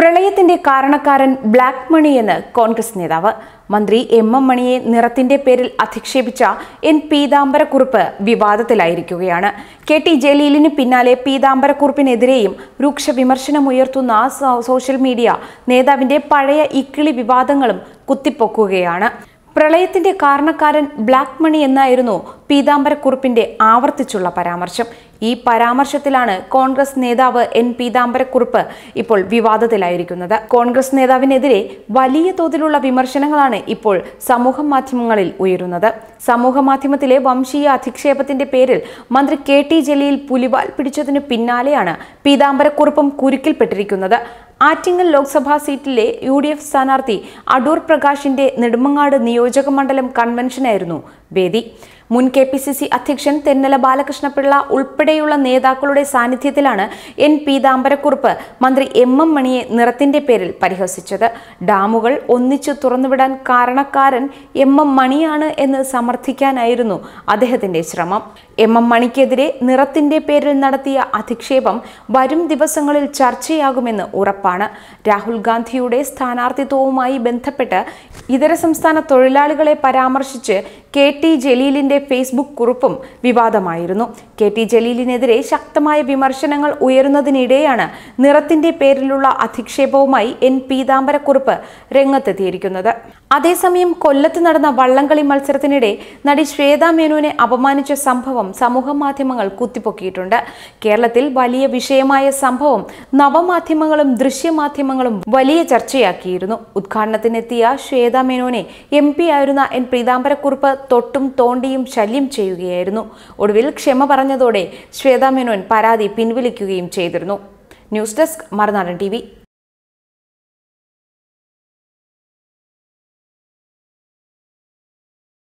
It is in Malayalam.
പ്രളയത്തിന്റെ കാരണക്കാരൻ ബ്ലാക്ക് മണിയെന്ന് കോൺഗ്രസ് നേതാവ്. മന്ത്രി എം എം മണിയെ നിറത്തിന്റെ പേരിൽ അധിക്ഷേപിച്ച എൻ പീതാംബരക്കുറുപ്പ് വിവാദത്തിലായിരിക്കുകയാണ്. കെ ടി ജലീലിന് പിന്നാലെ പീതാംബരക്കുറുപ്പിനെതിരെയും രൂക്ഷ വിമർശനമുയർത്തുന്ന സോഷ്യൽ മീഡിയ നേതാവിന്റെ പഴയ ഇക്കിളി വിവാദങ്ങളും കുത്തിപ്പൊക്കുകയാണ്. പ്രളയത്തിന്റെ കാരണക്കാരൻ ബ്ലാക്ക് മണി എന്നായിരുന്നു പീതാംബരക്കുറുപ്പിന്റെ ആവർത്തിച്ചുള്ള പരാമർശം. ഈ പരാമർശത്തിലാണ് കോൺഗ്രസ് നേതാവ് എൻ പീതാംബരക്കുറുപ്പ് ഇപ്പോൾ വിവാദത്തിലായിരിക്കുന്നത്. കോൺഗ്രസ് നേതാവിനെതിരെ വലിയ തോതിലുള്ള വിമർശനങ്ങളാണ് ഇപ്പോൾ സമൂഹ മാധ്യമങ്ങളിൽ ഉയരുന്നത്. സമൂഹ മാധ്യമത്തിലെ വംശീയ അധിക്ഷേപത്തിന്റെ പേരിൽ മന്ത്രി കെ ടി ജലീൽ പുലിവാൽ പിടിച്ചതിനു പിന്നാലെയാണ് പീതാംബരക്കുറുപ്പും കുരുക്കിൽപ്പെട്ടിരിക്കുന്നത്. ആറ്റിങ്ങൽ ലോക്സഭാ സീറ്റിലെ യു ഡി എഫ് സ്ഥാനാർത്ഥി അടൂർ പ്രകാശിന്റെ നെടുമങ്ങാട് നിയോജക മണ്ഡലം കൺവെൻഷനായിരുന്നു വേദി. മുൻ കെ പി സി സി അധ്യക്ഷൻ തെന്നല ബാലകൃഷ്ണപിള്ള ഉൾപ്പെടെയുള്ള നേതാക്കളുടെ സാന്നിധ്യത്തിലാണ് എൻ പീതാംബരക്കുറുപ്പ് മന്ത്രി എം എം മണിയെ നിറത്തിന്റെ പേരിൽ പരിഹസിച്ചത്. ഡാമുകൾ ഒന്നിച്ചു തുറന്നുവിടാൻ കാരണക്കാരൻ എം എം മണിയാണ് എന്ന് സമർത്ഥിക്കാനായിരുന്നു അദ്ദേഹത്തിന്റെ ശ്രമം. എം എം മണിക്കെതിരെ നിറത്തിന്റെ പേരിൽ നടത്തിയ അധിക്ഷേപം വരും ദിവസങ്ങളിൽ ചർച്ചയാകുമെന്ന് ഉറപ്പാണ്. രാഹുൽ ഗാന്ധിയുടെ സ്ഥാനാർത്ഥിത്വവുമായി ബന്ധപ്പെട്ട് ഇതര സംസ്ഥാന തൊഴിലാളികളെ പരാമർശിച്ച് കെ ടി ജലീലിന്റെ ഫേസ്ബുക്ക് കുറിപ്പും വിവാദമായിരുന്നു. കെ ടി ജലീലിനെതിരെ ശക്തമായ വിമർശനങ്ങൾ ഉയരുന്നതിനിടെയാണ് നിറത്തിന്റെ പേരിലുള്ള അധിക്ഷേപവുമായി എൻ പീതാംബരക്കുറിപ്പ് രംഗത്തെത്തിയിരിക്കുന്നത്. അതേസമയം കൊല്ലത്ത് നടന്ന വള്ളംകളി മത്സരത്തിനിടെ നടി ശ്വേതാ മേനോനെ അപമാനിച്ച സംഭവം സമൂഹ മാധ്യമങ്ങൾ കുത്തിപ്പൊക്കിയിട്ടുണ്ട്. കേരളത്തിൽ വലിയ വിഷയമായ സംഭവം നവമാധ്യമങ്ങളും ദൃശ്യമാധ്യമങ്ങളും വലിയ ചർച്ചയാക്കിയിരുന്നു. ഉദ്ഘാടനത്തിനെത്തിയ ശ്വേതാ മേനോനെ എം പി ആയിരുന്ന എൻ പീതാംബരക്കുറുപ്പ് തൊട്ടും തോണ്ടിയും ശല്യം ചെയ്യുകയായിരുന്നു. ഒടുവിൽ ക്ഷമ പറഞ്ഞതോടെ ശ്വേതാ മേനോൻ പരാതി പിൻവലിക്കുകയും ചെയ്തിരുന്നു. ന്യൂസ് ഡെസ്ക് മറുനാടൻ ടി